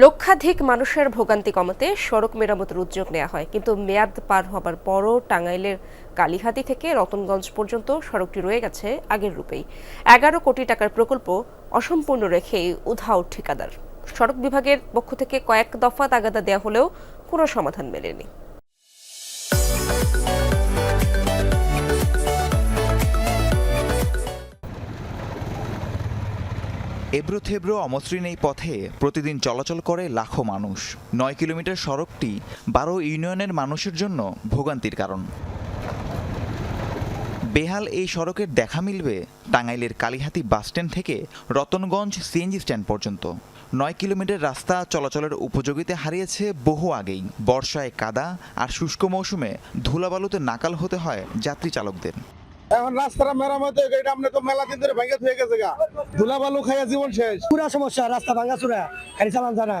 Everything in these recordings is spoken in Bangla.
লক্ষাধিক মানুষের ভোগান্তি কমাতে সড়ক মেরামতের উদ্যোগ নেওয়া হয়। কিন্তু মেয়াদ পার হবার পরও টাঙ্গাইলের কালীহাতি থেকে রতনগঞ্জ পর্যন্ত সড়কটি রয়ে গেছে আগের রূপেই। এগারো কোটি টাকার প্রকল্প অসম্পূর্ণ রেখেই উধাও ঠিকাদার। সড়ক বিভাগের পক্ষ থেকে কয়েক দফা তাগাদা দেওয়া হলেও কোনো সমাধান মেলেনি। এবড়ো থেবড়ো অমসৃণ এই পথে প্রতিদিন চলাচল করে লাখো মানুষ। নয় কিলোমিটার সড়কটি বারো ইউনিয়নের মানুষের জন্য ভোগান্তির কারণ। বেহাল এই সড়কের দেখা মিলবে টাঙ্গাইলের কালীহাতি বাসস্ট্যান্ড থেকে রতনগঞ্জ সিএনজি স্ট্যান্ড পর্যন্ত। নয় কিলোমিটার রাস্তা চলাচলের উপযোগিতা হারিয়েছে বহু আগেই। বর্ষায় কাদা আর শুষ্ক মৌসুমে ধুলাবালুতে নাকাল হতে হয় যাত্রী চালকদের এখন রাস্তাটা মেরামত হয়ে গেছে আমরা তো মেলা দিন ধরে ভেঙে হয়ে গেছে গা। ধুলা বালু খাইয়া জীবন শেষ। পুরা সমস্যা রাস্তা ভাঙা চুরা গাড়ি চালান জানা।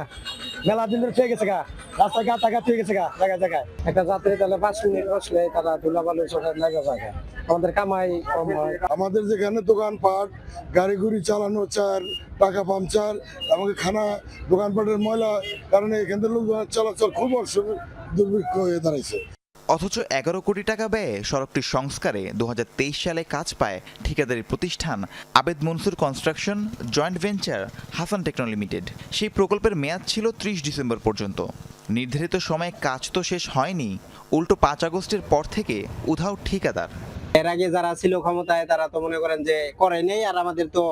মেলা দিন ধরে থয়ে গেছে গা রাস্তা গা টাকা থয়ে গেছে গা জায়গায় জায়গায়। একটা যাত্রী তাহলে পাঁচ মিনিট বসলে তারা ধুলাবালু সব লেগে যায় আমাদের কামাই কম হয়। আমাদের যেখানে দোকানপাট গাড়ি গুড়ি চালানো চার টাকা পাংচার আমাকে খানা দোকানপাটের ময়লা কারণে এখান থেকে লোক চলাচল খুব অসুবিধা দুর্ভিক্ষ হয়ে দাঁড়াইছে। অথচ এগারো কোটি টাকা ব্যয়ে সড়কটির সংস্কারে দু হাজার তেইশ সালে কাজ পায় ঠিকাদারি প্রতিষ্ঠান Abed Mansur construction joint venture Hasan Techno limited সেই প্রকল্পের মেয়াদ ছিল ত্রিশ ডিসেম্বর পর্যন্ত। নির্ধারিত সময়ে কাজ তো শেষ হয়নি উল্টো পাঁচ আগস্টের পর থেকে উধাও ঠিকাদার। এর আগে যারা ছিল ক্ষমতায় তারা তো মনে করেন যে করে নেই আর আমাদের তো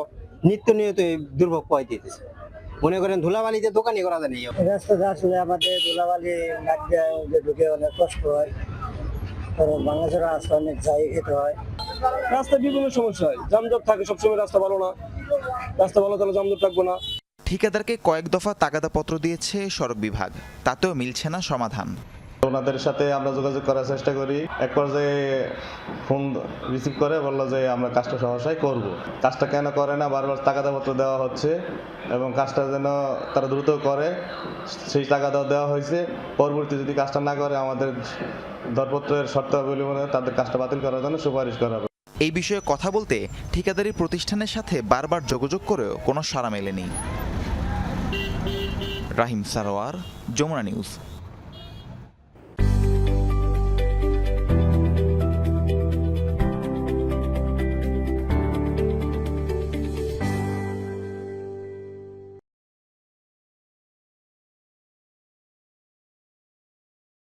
নিত্য নিয়ত এই দুর্ভোগ পাই দিতেছে। মনে করেন ধুলাবালিতে দোকানই করা যায় নেই। রাস্তাটা আসলে আমাদের ধুলাবালি লাগবে যে ঢুকে অনেক কষ্ট হয়। বাংলাদেশের রাস্তা অনেক যাই খেতে হয়। রাস্তা বিভিন্ন সমস্যা হয়। জামজট থাকে, সবসময় রাস্তা ভালো না। রাস্তা ভালো তাহলে জামজট থাকব না। ঠিকাদারকে কয়েক দফা তাগাদাপত্র দিয়েছে সড়ক বিভাগ। তাতেও মিলছে না সমাধান। ওনাদের সাথে আমরা যোগাযোগ করার চেষ্টা করি। এক পর্যায়ে ফোন রিসিভ করে, বলল যে আমরা কাজটা সহসায় করব। কাজটা কেন করে না? বারবার তাগাদাপত্র দেওয়া হচ্ছে এবং কাজটা যেন তারা দ্রুত করে, সেই তাগাদা দেওয়া হয়েছে। পরবর্তী যদি কাজটা না করে, আমাদের দরপত্রের শর্তাবলী মনে তাদের কাজটা বাতিল করার জন্য সুপারিশ করা হবে। এই বিষয়ে কথা বলতে ঠিকাদারি প্রতিষ্ঠানের সাথে বারবার যোগাযোগ করেও কোনো সাড়া মেলেনি। রাহিম সারোয়ার, যমুনা নিউজ।